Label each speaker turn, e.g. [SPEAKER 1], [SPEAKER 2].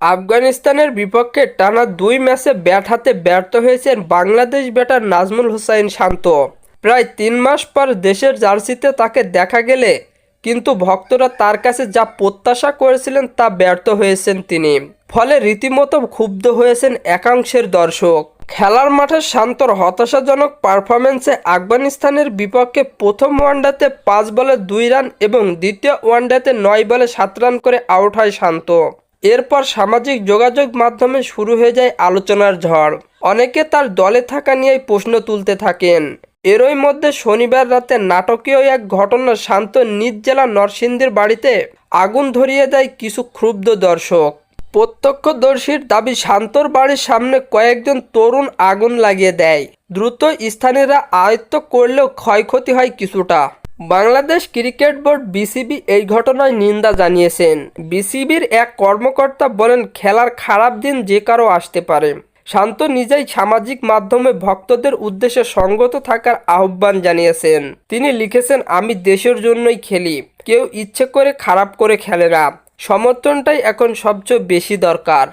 [SPEAKER 1] আফগানিস্তানের বিপক্ষে টানা দুই ম্যাচে ব্যাট হাতে ব্যর্থ হয়েছেন বাংলাদেশ ব্যাটার নাজমুল হোসাইন শান্ত। প্রায় তিন মাস পর দেশের জার্সিতে তাকে দেখা গেলে কিন্তু ভক্তরা তার কাছে যা প্রত্যাশা করেছিলেন তা ব্যর্থ হয়েছেন তিনি। ফলে রীতিমতো ক্ষুব্ধ হয়েছেন একাংশের দর্শক। খেলার মাঠে শান্তর হতাশাজনক পারফরমেন্সে আফগানিস্তানের বিপক্ষে প্রথম ওয়ানডেতে পাঁচ বলে দুই রান এবং দ্বিতীয় ওয়ানডেতে নয় বলে সাত রান করে আউট হয় শান্ত। এরপর সামাজিক যোগাযোগ মাধ্যমে শুরু হয়ে যায় আলোচনার ঝড়। অনেকে তার দলে থাকা নিয়েই প্রশ্ন তুলতে থাকেন। এরই মধ্যে শনিবার রাতে নাটকীয় এক ঘটনা শান্ত নিজ জেলা নরসিংদীর বাড়িতে আগুন ধরিয়ে দেয় কিছু ক্ষুব্ধ দর্শক। প্রত্যক্ষদর্শীর দাবি, শান্তর বাড়ির সামনে কয়েকজন তরুণ আগুন লাগিয়ে দেয়। দ্রুত স্থানীয়রা আয়ত্ত করলেও ক্ষয়ক্ষতি হয় কিছুটা। বাংলাদেশ ক্রিকেট বোর্ড বিসিবি এই ঘটনায় নিন্দা জানিয়েছেন। বিসিবির এক কর্মকর্তা বলেন, খেলার খারাপ দিন যে কারও আসতে পারে। শান্ত নিজেই সামাজিক মাধ্যমে ভক্তদের উদ্দেশ্যে সঙ্গত থাকার আহ্বান জানিয়েছেন। তিনি লিখেছেন, আমি দেশের জন্যই খেলি। কেউ ইচ্ছে করে খারাপ করে খেলে না। সমর্থনটাই এখন সবচেয়ে বেশি দরকার।